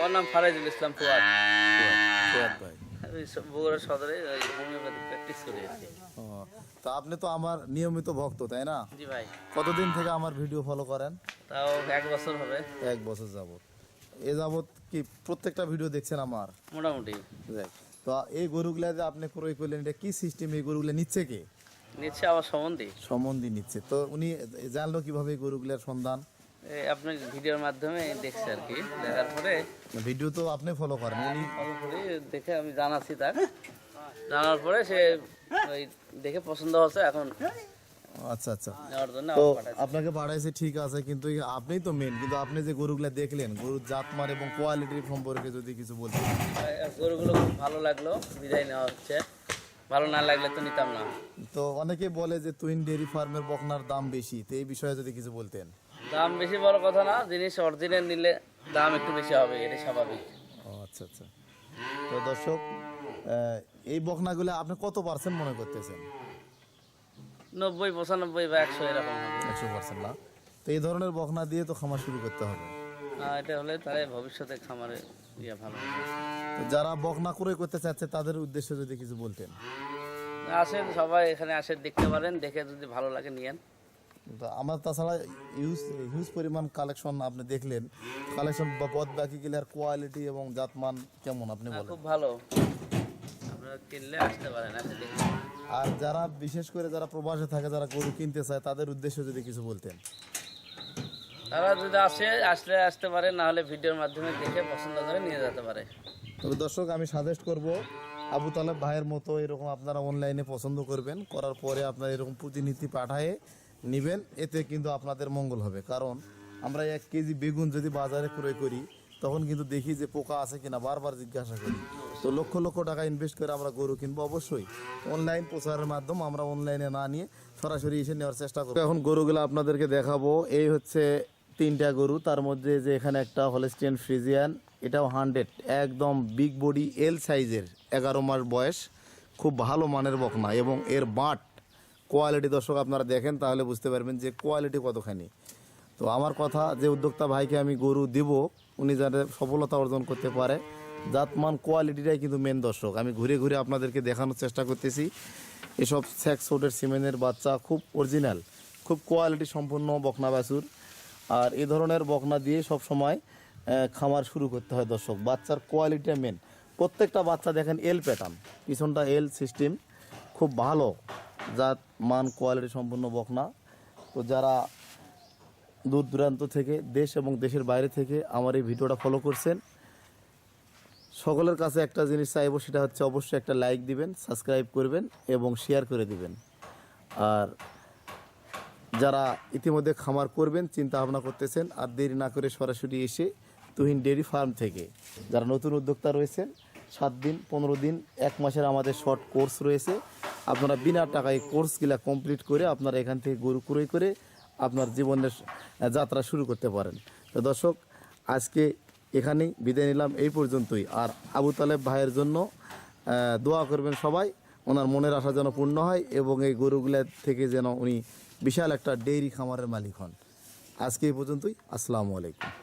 আমার নাম ফারাজুল ইসলাম ফুয়াদ। ফুয়াদ ভাই। আমি বগুড়া সদরে হোমিওপ্যাথি প্র্যাকটিস করি তা আপনি তো আমার নিয়মিত ভক্ত তাই না? জি ভাই। কতদিন থেকে আমার ভিডিও ফলো করেন? তাও এক বছর হবে। এক বছর যাবত এ যাবত কি প্রত্যেকটা ভিডিও দেখছেন আমার? মোটামুটি। তো এই গরুগুলা যে আপনি ক্রয় করলেন এটা কি সিস্টেম এই গরুগুলা নিচ্ছে কে? নিচ্ছে আমার সম্বন্ধে। সম্বন্ধী নিচ্ছে। তো উনি জানলো কীভাবে গরুগুলার সন্ধান? আপনার ভিডিওর মাধ্যমে দেখছি আর কি। দেখার পরে ভিডিও তো আপনি ফলো করেন উনি ফলো করে দেখে আমি জানাচ্ছি তার। জানার পরে সে ওই দেখে পছন্দ হচ্ছে এখন আচ্ছা আচ্ছা। তো আপনাকে পাঠাইছে ঠিক আছে কিন্তু তো মেন কিন্তু আপনি যে গরুগুলা দেখলেন গরুর জাতমান এবং কোয়ালিটির সম্পর্কে যদি কিছু বলতেন। গরুগুলো খুব ভালো লাগল বিদায় নেওয়া হচ্ছে। ভালো না লাগলে তো নিতাম না। তো অনেকে বলে যে টুইন ডেয়ারি ফার্মের বকনার দাম বেশি তো এই বিষয়ে যদি কিছু বলতেন। দাম বেশি বড় কথা না জিনিস অরিজিনাল নিলে দাম একটু বেশি হবে এটা স্বাভাবিক। ও আচ্ছা আচ্ছা। তো দর্শক এই বকনাগুলো আপনি কত পার্সেন্ট মনে করতেছেন? নব্বই পঁচানব্বই বা একশো এরকম হবে। একশো পার্সেন্ট না? তো এই ধরনের বকনা দিয়ে তো খামার শুরু করতে হবে। এটা হলে তাহলে ভবিষ্যতে খামারে ইয়ে ভালো তো যারা বকনা ক্রয় করতে চাচ্ছে তাদের উদ্দেশ্যে যদি কিছু বলতেন। আসেন সবাই এখানে আসেন দেখতে পারেন দেখে যদি ভালো লাগে নিয়েন। আমার তাছাড়া ইউজ হিউজ পরিমাণ কালেকশন আপনি দেখলেন। কালেকশন বা পদ বাকি গেলে আর কোয়ালিটি এবং জাতমান কেমন আপনি হ্যাঁ, বলেন? খুব ভালো। আপনারা কিনলে আসতে পারেন আসে দেখতে আর যারা বিশেষ করে যারা প্রবাসে থাকে যারা গরু কিনতে চায় তাদের উদ্দেশ্যে যদি কিছু বলতেন। তারা যদি আসে আসলে আসতে পারে না হলে ভিডিওর মাধ্যমে দেখে পছন্দ করে নিয়ে যেতে পারে। তবে দর্শক আমি সাজেস্ট করব আবু তালেব ভাইয়ের মতো এরকম আপনারা অনলাইনে পছন্দ করবেন করার পরে আপনারা এরকম প্রতিনিধি পাঠায়ে নেবেন, এতে কিন্তু আপনাদের মঙ্গল হবে। কারণ আমরা এক কেজি বেগুন যদি বাজারে ক্রয় করি, তখন কিন্তু দেখি যে পোকা আছে কিনা, বারবার জিজ্ঞাসা করি। তো লক্ষ লক্ষ টাকা ইনভেস্ট করে আমরা গরু কিনবো অবশ্যই। অনলাইন প্রচারের মাধ্যমে আমরা অনলাইনে না নিয়ে সরাসরি এসে নেওয়ার চেষ্টা করব। এখন গরুগুলো আপনাদেরকে দেখাবো। এই হচ্ছে তিনটা গরু, তার মধ্যে যে এখানে একটা হলেস্টিয়ান ফ্রিজিয়ান এটাও হান্ড্রেড একদম বিগ বডি এল সাইজের এগারো মাস বয়স, খুব ভালো মানের বকনা এবং এর বাট কোয়ালিটি দর্শক আপনারা দেখেন, তাহলে বুঝতে পারবেন যে কোয়ালিটি কতখানি। তো আমার কথা, যে উদ্যোক্তা ভাইকে আমি গরু দিব, উনি যাতে সফলতা অর্জন করতে পারে, জাতমান কোয়ালিটিটাই কিন্তু মেন দর্শক। আমি ঘুরে ঘুরে আপনাদেরকে দেখানোর চেষ্টা করতেছি। এসব স্যাক্স সোটের সিমেন্টের বাচ্চা খুব অরিজিনাল খুব কোয়ালিটি সম্পন্ন বকনা বাছুর। আর এ ধরনের বকনা দিয়ে সব সময় খামার শুরু করতে হয় দর্শক। বাচ্চার কোয়ালিটিটা মেন প্রত্যেকটা বাচ্চা দেখেন এল প্যাটার্ন পিছনটা এল সিস্টেম খুব ভালো। জাত মান কোয়ালিটি সম্পন্ন বকনা। তো যারা দূর দূরান্ত থেকে, দেশ এবং দেশের বাইরে থেকে আমার এই ভিডিওটা ফলো করছেন, সকলের কাছে একটা জিনিস চাইব, সেটা হচ্ছে অবশ্যই একটা লাইক দিবেন সাবস্ক্রাইব করবেন এবং শেয়ার করে দিবেন। আর যারা ইতিমধ্যে খামার করবেন, চিন্তা ভাবনা করতেছেন, আর দেরি না করে সরাসরি এসে তুহিন ডেয়ারি ফার্ম থেকে যারা নতুন উদ্যোক্তা রয়েছেন, সাত দিন, পনেরো দিন, এক মাসের আমাদের শর্ট কোর্স রয়েছে। আপনারা বিনা টাকায় কোর্সগুলা কমপ্লিট করে আপনারা এখান থেকে গরু ক্রয় করে আপনার জীবনের যাত্রা শুরু করতে পারেন। তো দর্শক, আজকে এখানেই বিদায় নিলাম। এই পর্যন্তই। আর আবু তালেব ভাইয়ের জন্য দোয়া করবেন সবাই। ওনার মনের আশা যেন পূর্ণ হয় এবং এই গরুগুলা থেকে যেন উনি বিশাল একটা ডেইরি খামারের মালিক হন। আজকে এই পর্যন্তই। আসসালামু আলাইকুম।